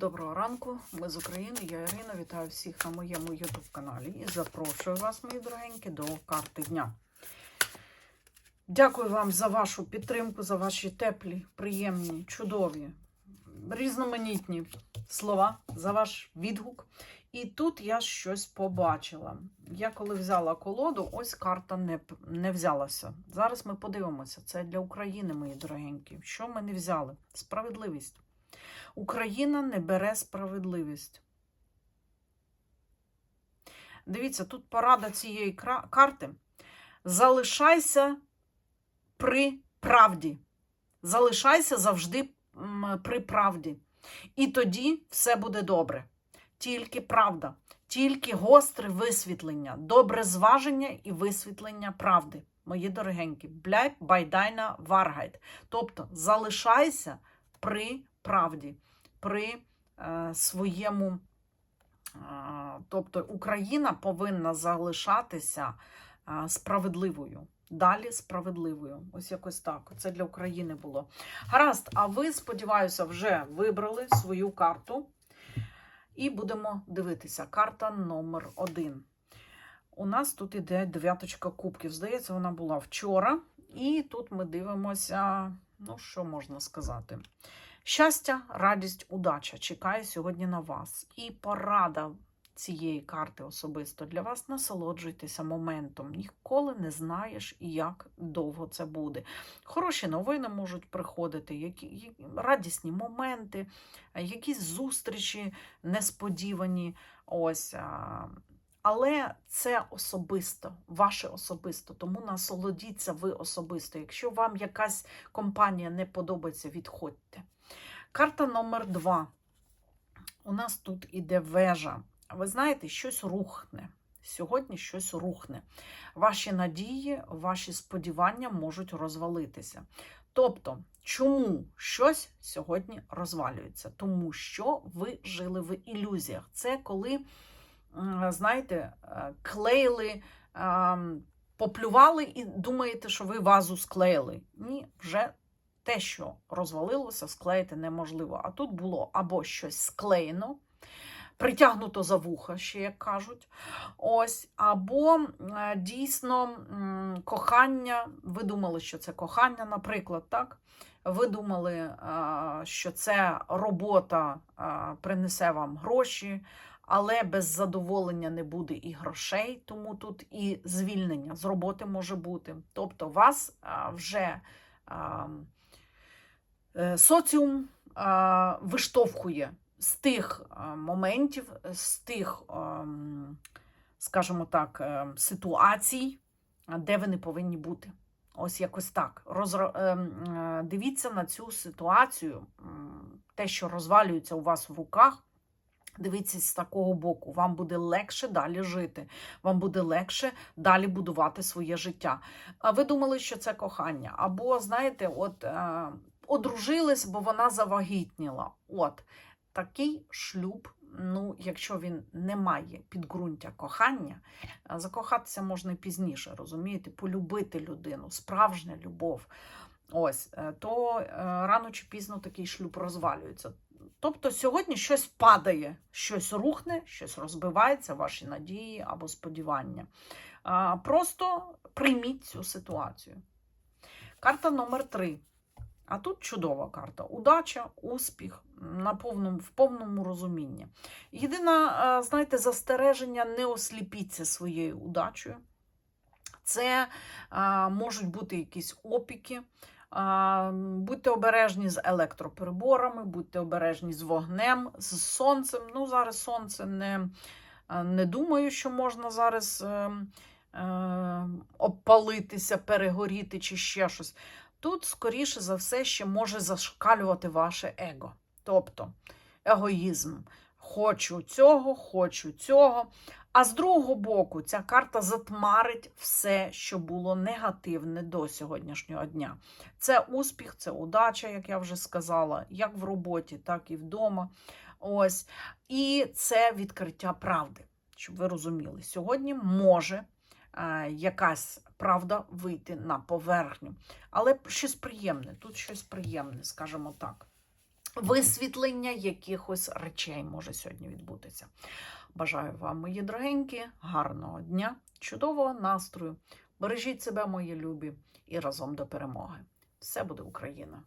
Доброго ранку, ми з України. Я Ірина. Вітаю всіх на моєму YouTube каналі і запрошую вас, мої дорогенькі, до карти дня. Дякую вам за вашу підтримку, за ваші теплі, приємні, чудові, різноманітні слова, за ваш відгук. І тут я щось побачила. Я коли взяла колоду, ось карта не, не взялася. Зараз ми подивимося. Це для України, мої дорогенькі. Що ми не взяли? Справедливість. Україна не бере справедливість. Дивіться, тут порада цієї карти. Залишайся при правді. Залишайся завжди при правді. І тоді все буде добре. Тільки правда, тільки гостре висвітлення, добре зваження і висвітлення правди. Мої дорогенькі, бляй байдайна варгайт. Тобто залишайся при правді, при е, своєму. е, тобто Україна повинна залишатися е, справедливою. Далі справедливою. Ось якось так. Це для України було. Гаразд, а ви, сподіваюся, вже вибрали свою карту. І будемо дивитися. Карта номер один. У нас тут іде дев'яточка кубків. Здається, вона була вчора. І тут ми дивимося, ну, що можна сказати. Щастя, радість, удача чекає сьогодні на вас. І порада цієї карти особисто для вас насолоджуйтеся моментом. Ніколи не знаєш, як довго це буде. Хороші новини можуть приходити, які, радісні моменти, якісь зустрічі несподівані. Ось. Але це особисто, ваше особисто, тому насолодіться ви особисто. Якщо вам якась компанія не подобається, відходьте. Карта номер два. У нас тут іде вежа. Ви знаєте, щось рухне. Сьогодні щось рухне. Ваші надії, ваші сподівання можуть розвалитися. Тобто, чому щось сьогодні розвалюється? Тому що ви жили в ілюзіях. Це коли, знаєте, е, клеїли, поплювали і думаєте, що ви вазу склеїли. Ні, вже те, що розвалилося, склеїти неможливо. А тут було або щось склеєно, притягнуто за вуха, ще як кажуть. Ось, або е, дійсно кохання. Ви думали, що це кохання, наприклад, так? Ви думали, е, що це робота принесе вам гроші, але без задоволення не буде і грошей, тому тут і звільнення з роботи може бути. Тобто вас вже е, соціум виштовхує з тих моментів, з тих, скажімо так, е, ситуацій, де ви не повинні бути. Ось якось так. Розро... е, Дивіться на цю ситуацію, те, що розвалюється у вас в руках. Дивіться з такого боку, вам буде легше далі жити, вам буде легше далі будувати своє життя. А ви думали, що це кохання? Або, знаєте, от е, одружились, бо вона завагітніла. От такий шлюб, ну, якщо він не має підґрунтя кохання, закохатися можна і пізніше, розумієте, полюбити людину, справжня любов. Ось, е, то е, рано чи пізно такий шлюб розвалюється. Тобто сьогодні щось падає, щось рухне, щось розбивається, ваші надії або сподівання. Просто прийміть цю ситуацію. Карта номер три. А тут чудова карта. Удача, успіх на повному, в повному розумінні. Єдине, е, знаєте, застереження, не осліпіться своєю удачею. Це можуть бути якісь опіки. Будьте обережні з електропереборами, будьте обережні з вогнем, з сонцем. Ну, зараз сонце не, е, не думаю, що можна зараз е, е, обпалитися, перегоріти чи ще щось. Тут, скоріше за все, ще може зашкалювати ваше его. Тобто егоїзм. Хочу цього, хочу цього. А з другого боку, ця карта затмарить все, що було негативне до сьогоднішнього дня. Це успіх, це удача, як я вже сказала, як в роботі, так і вдома. Ось. І це відкриття правди, щоб ви розуміли. Сьогодні може е, якась правда вийти на поверхню. Але щось приємне, тут щось приємне, скажімо так. Висвітлення якихось речей може сьогодні відбутися. Бажаю вам, мої дорогенькі, гарного дня, чудового настрою. Бережіть себе, мої любі, і разом до перемоги. Все буде Україна!